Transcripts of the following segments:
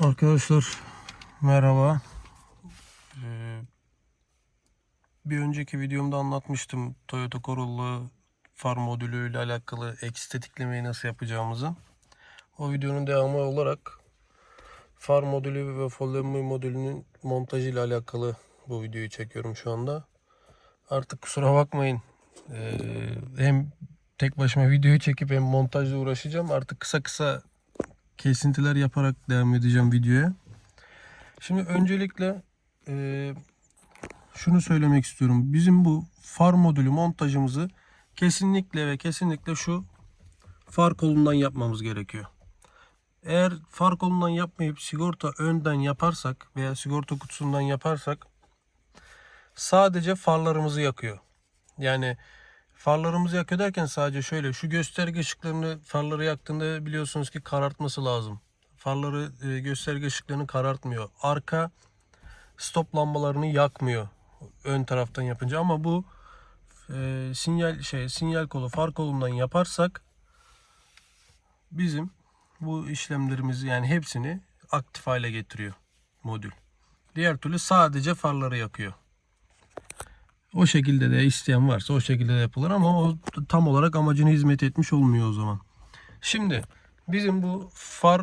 Arkadaşlar merhaba. Ee, bir önceki videomda anlatmıştım Toyota Corolla far modülü ile alakalı ekstetiklemeyi nasıl yapacağımızı. O videonun devamı olarak far modülü ve follow modülünün montajı ile alakalı bu videoyu çekiyorum şu anda. Artık kusura bakmayın. Ee, hem tek başıma videoyu çekip hem montajla uğraşacağım. Artık kısa kısa kesintiler yaparak devam edeceğim videoya. Şimdi öncelikle e, şunu söylemek istiyorum. Bizim bu far modülü montajımızı kesinlikle ve kesinlikle şu far kolundan yapmamız gerekiyor. Eğer far kolundan yapmayıp sigorta önden yaparsak veya sigorta kutusundan yaparsak sadece farlarımızı yakıyor. Yani farlarımızı yakıyor derken sadece şöyle şu gösterge ışıklarını farları yaktığında biliyorsunuz ki karartması lazım. Farları e, gösterge ışıklarını karartmıyor. Arka stop lambalarını yakmıyor ön taraftan yapınca ama bu e, sinyal şey sinyal kolu far kolundan yaparsak bizim bu işlemlerimizi yani hepsini aktif hale getiriyor modül. Diğer türlü sadece farları yakıyor. O şekilde de isteyen varsa o şekilde de yapılır ama o tam olarak amacına hizmet etmiş olmuyor o zaman. Şimdi bizim bu far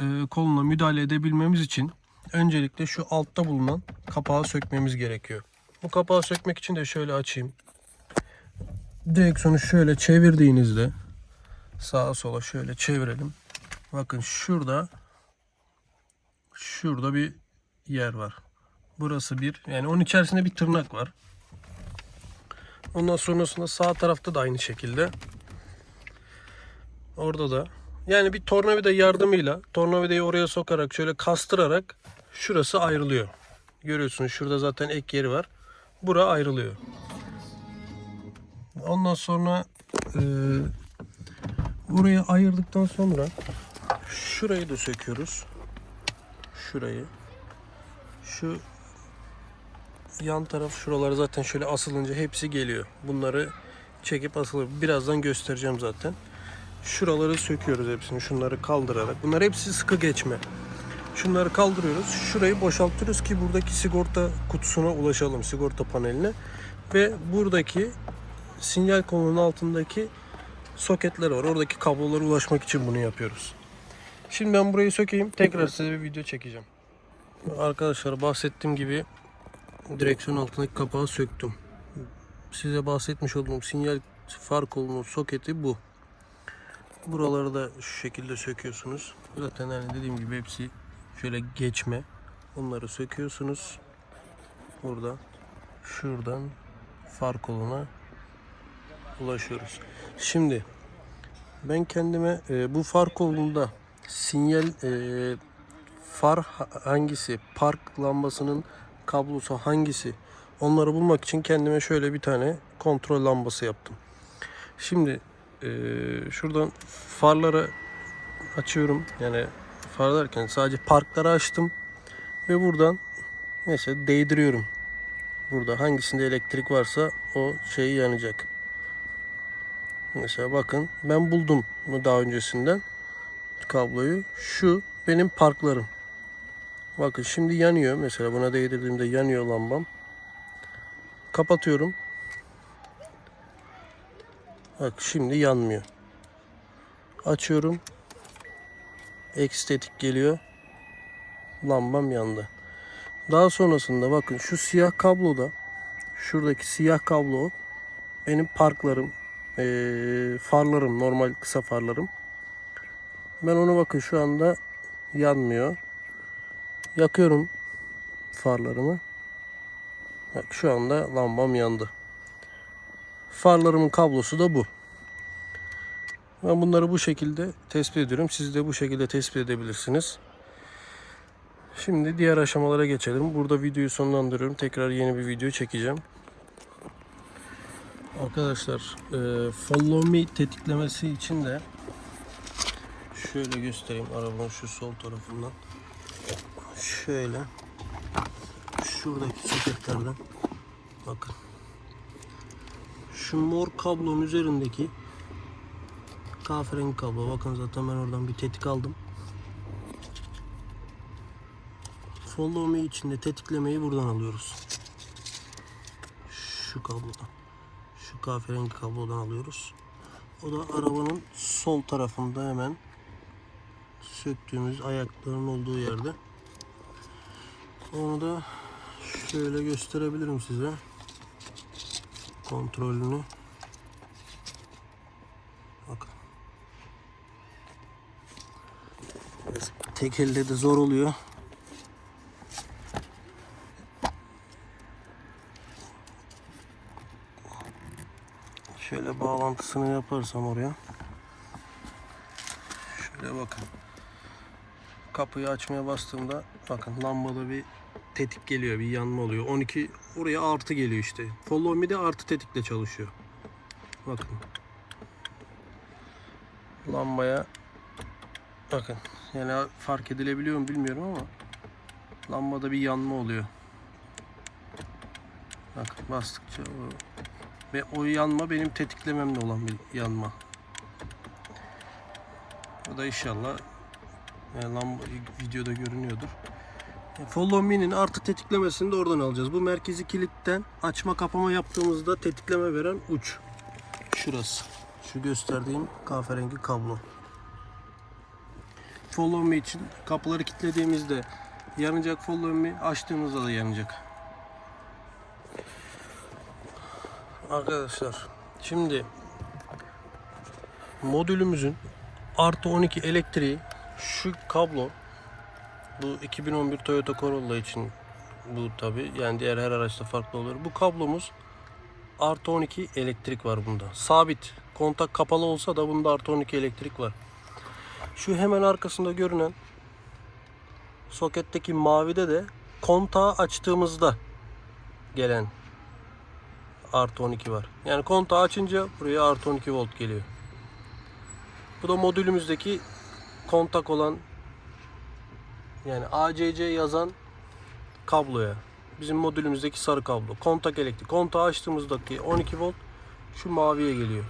e, koluna müdahale edebilmemiz için öncelikle şu altta bulunan kapağı sökmemiz gerekiyor. Bu kapağı sökmek için de şöyle açayım. Direksiyonu şöyle çevirdiğinizde sağa sola şöyle çevirelim. Bakın şurada şurada bir yer var. Burası bir yani onun içerisinde bir tırnak var. Ondan sonrasında sağ tarafta da aynı şekilde. Orada da. Yani bir tornavida yardımıyla tornavidayı oraya sokarak şöyle kastırarak şurası ayrılıyor. Görüyorsunuz şurada zaten ek yeri var. Bura ayrılıyor. Ondan sonra e, burayı ayırdıktan sonra şurayı da söküyoruz. Şurayı. Şu yan taraf şuralar zaten şöyle asılınca hepsi geliyor. Bunları çekip asılır. Birazdan göstereceğim zaten. Şuraları söküyoruz hepsini. Şunları kaldırarak. Bunlar hepsi sıkı geçme. Şunları kaldırıyoruz. Şurayı boşaltıyoruz ki buradaki sigorta kutusuna ulaşalım. Sigorta paneline. Ve buradaki sinyal kolunun altındaki soketler var. Oradaki kablolara ulaşmak için bunu yapıyoruz. Şimdi ben burayı sökeyim. Tekrar size bir video çekeceğim. Arkadaşlar bahsettiğim gibi direksiyon altındaki kapağı söktüm. Size bahsetmiş olduğum sinyal far kolunun soketi bu. Buraları da şu şekilde söküyorsunuz. Zaten hani dediğim gibi hepsi şöyle geçme. Onları söküyorsunuz. Burada şuradan far koluna ulaşıyoruz. Şimdi ben kendime e, bu far kolunda sinyal e, far ha- hangisi, park lambasının kablosu hangisi onları bulmak için kendime şöyle bir tane kontrol lambası yaptım. Şimdi eee, şuradan farları açıyorum. Yani far derken sadece parkları açtım ve buradan mesela değdiriyorum. Burada hangisinde elektrik varsa o şey yanacak. Mesela bakın ben buldum daha öncesinden kabloyu. Şu benim parklarım. Bakın şimdi yanıyor. Mesela buna değdirdiğimde yanıyor lambam. Kapatıyorum. Bak şimdi yanmıyor. Açıyorum. Ekstetik geliyor. Lambam yandı. Daha sonrasında bakın şu siyah kabloda şuradaki siyah kablo benim parklarım, eee, farlarım, normal kısa farlarım. Ben onu bakın şu anda yanmıyor. Yakıyorum farlarımı. Bak şu anda lambam yandı. Farlarımın kablosu da bu. Ben bunları bu şekilde tespit ediyorum. Siz de bu şekilde tespit edebilirsiniz. Şimdi diğer aşamalara geçelim. Burada videoyu sonlandırıyorum. Tekrar yeni bir video çekeceğim. Arkadaşlar, e, follow me tetiklemesi için de şöyle göstereyim arabanın şu sol tarafından. Şöyle şuradaki soketlerden bakın şu mor kablonun üzerindeki kahverengi kablo bakın zaten ben oradan bir tetik aldım Follow me içinde tetiklemeyi buradan alıyoruz. Şu kablodan. Şu kahverengi kablodan alıyoruz. O da arabanın sol tarafında hemen söktüğümüz ayakların olduğu yerde. Onu da şöyle gösterebilirim size. Kontrolünü. Bakın. Tek elde de zor oluyor. Şöyle bağlantısını yaparsam oraya. Şöyle bakın. Kapıyı açmaya bastığımda bakın lambada bir tetik geliyor, bir yanma oluyor. 12 oraya artı geliyor işte. Follow me de artı tetikle çalışıyor. Bakın. Lambaya bakın. Yani fark edilebiliyor mu bilmiyorum ama lambada bir yanma oluyor. Bakın bastıkça o ve o yanma benim tetiklememle olan bir yanma. Bu da inşallah yani lamba videoda görünüyordur. Follow me'nin artı tetiklemesini de oradan alacağız. Bu merkezi kilitten açma kapama yaptığımızda tetikleme veren uç. Şurası. Şu gösterdiğim kahverengi kablo. Follow me için kapıları kilitlediğimizde yanacak follow me açtığımızda da yanacak. Arkadaşlar şimdi modülümüzün artı 12 elektriği şu kablo bu 2011 Toyota Corolla için bu tabi yani diğer her araçta farklı olur. Bu kablomuz artı 12 elektrik var bunda. Sabit. Kontak kapalı olsa da bunda artı 12 elektrik var. Şu hemen arkasında görünen soketteki mavide de kontağı açtığımızda gelen artı 12 var. Yani kontağı açınca buraya artı 12 volt geliyor. Bu da modülümüzdeki kontak olan yani ACC yazan kabloya. Bizim modülümüzdeki sarı kablo. Kontak elektrik. Kontağı açtığımızdaki 12 volt şu maviye geliyor.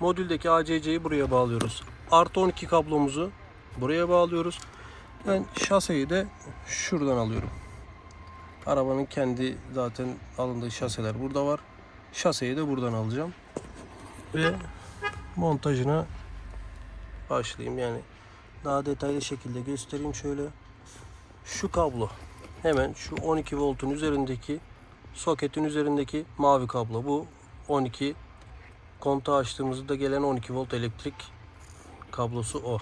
Modüldeki ACC'yi buraya bağlıyoruz. Artı 12 kablomuzu buraya bağlıyoruz. Ben şaseyi de şuradan alıyorum. Arabanın kendi zaten alındığı şaseler burada var. Şaseyi de buradan alacağım. Ve montajına başlayayım yani daha detaylı şekilde göstereyim şöyle. Şu kablo hemen şu 12 voltun üzerindeki soketin üzerindeki mavi kablo bu 12 kontağı açtığımızda gelen 12 volt elektrik kablosu o.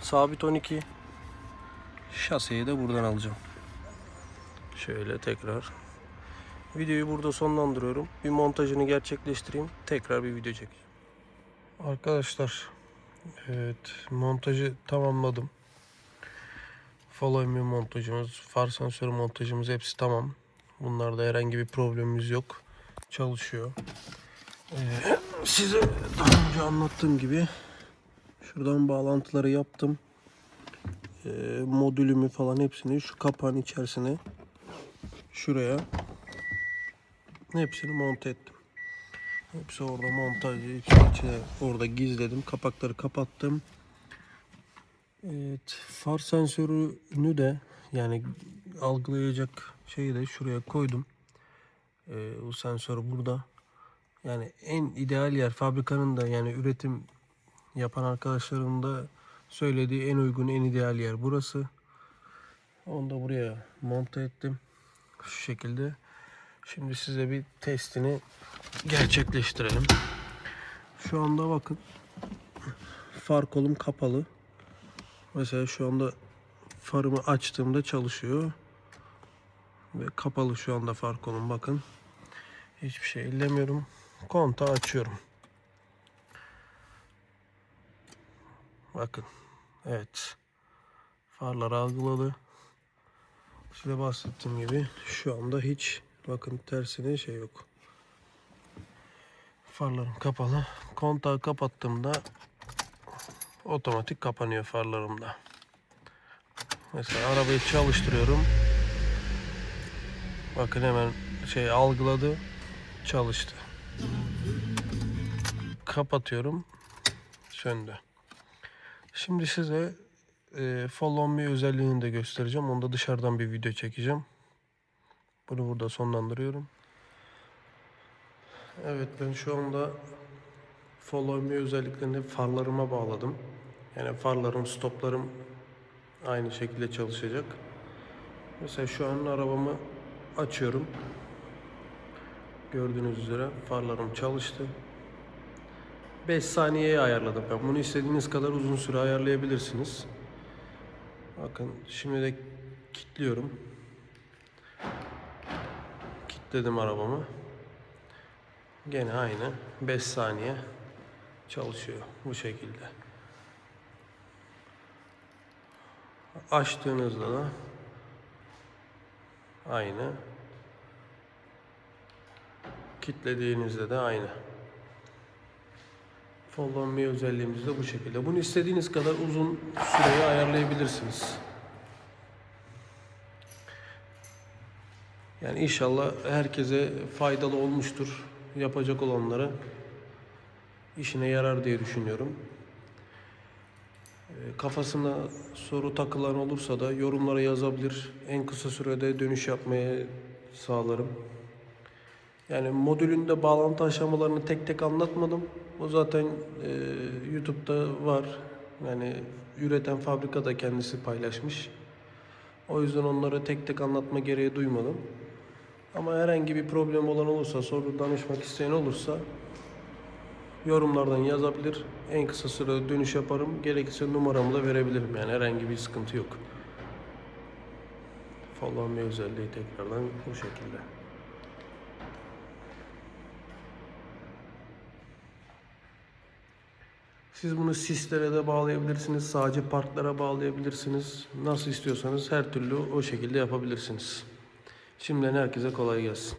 Sabit 12 şaseyi de buradan alacağım. Şöyle tekrar. Videoyu burada sonlandırıyorum. Bir montajını gerçekleştireyim. Tekrar bir video çekeceğim. Arkadaşlar evet montajı tamamladım. Follow me montajımız, far sensörü montajımız hepsi tamam. Bunlarda herhangi bir problemimiz yok. Çalışıyor. Ee, size daha önce anlattığım gibi şuradan bağlantıları yaptım. Ee, modülümü falan hepsini şu kapağın içerisine şuraya hepsini monte ettim. Hepsi orada hepsini içine orada gizledim. Kapakları kapattım. Evet, far sensörünü de yani algılayacak şeyi de şuraya koydum. Ee, bu sensör burada. Yani en ideal yer fabrikanın da yani üretim yapan arkadaşların da söylediği en uygun en ideal yer burası. Onu da buraya monte ettim. Şu şekilde. Şimdi size bir testini gerçekleştirelim. Şu anda bakın far kolum kapalı. Mesela şu anda farımı açtığımda çalışıyor. Ve kapalı şu anda far kolum bakın. Hiçbir şey ellemiyorum. Kontağı açıyorum. Bakın. Evet. Farlar algıladı. Size bahsettiğim gibi şu anda hiç bakın tersine şey yok. Farlarım kapalı. Kontağı kapattığımda otomatik kapanıyor farlarımda. Mesela arabayı çalıştırıyorum. Bakın hemen şey algıladı. Çalıştı. Kapatıyorum. Söndü. Şimdi size e, follow me özelliğini de göstereceğim. Onu da dışarıdan bir video çekeceğim. Bunu burada sonlandırıyorum. Evet ben şu anda follow me özelliklerini farlarıma bağladım. Yani farlarım, stoplarım aynı şekilde çalışacak. Mesela şu an arabamı açıyorum. Gördüğünüz üzere farlarım çalıştı. 5 saniyeye ayarladım ben. Bunu istediğiniz kadar uzun süre ayarlayabilirsiniz. Bakın şimdi de kilitliyorum. Kilitledim arabamı. Gene aynı 5 saniye çalışıyor bu şekilde. Açtığınızda da aynı. Kitlediğinizde de aynı. Follow me özelliğimiz de bu şekilde. Bunu istediğiniz kadar uzun süreye ayarlayabilirsiniz. Yani inşallah herkese faydalı olmuştur. Yapacak olanlara işine yarar diye düşünüyorum. Ee, Kafasına soru takılan olursa da yorumlara yazabilir. En kısa sürede dönüş yapmaya sağlarım. Yani modülünde bağlantı aşamalarını tek tek anlatmadım. O zaten e, YouTube'da var. Yani üreten fabrika da kendisi paylaşmış. O yüzden onları tek tek anlatma gereği duymadım. Ama herhangi bir problem olan olursa, soru danışmak isteyen olursa yorumlardan yazabilir. En kısa sürede dönüş yaparım. Gerekirse numaramı da verebilirim. Yani herhangi bir sıkıntı yok. Follow me özelliği tekrardan bu şekilde. Siz bunu sislere de bağlayabilirsiniz, sadece parklara bağlayabilirsiniz. Nasıl istiyorsanız her türlü o şekilde yapabilirsiniz. Şimdiden herkese kolay gelsin.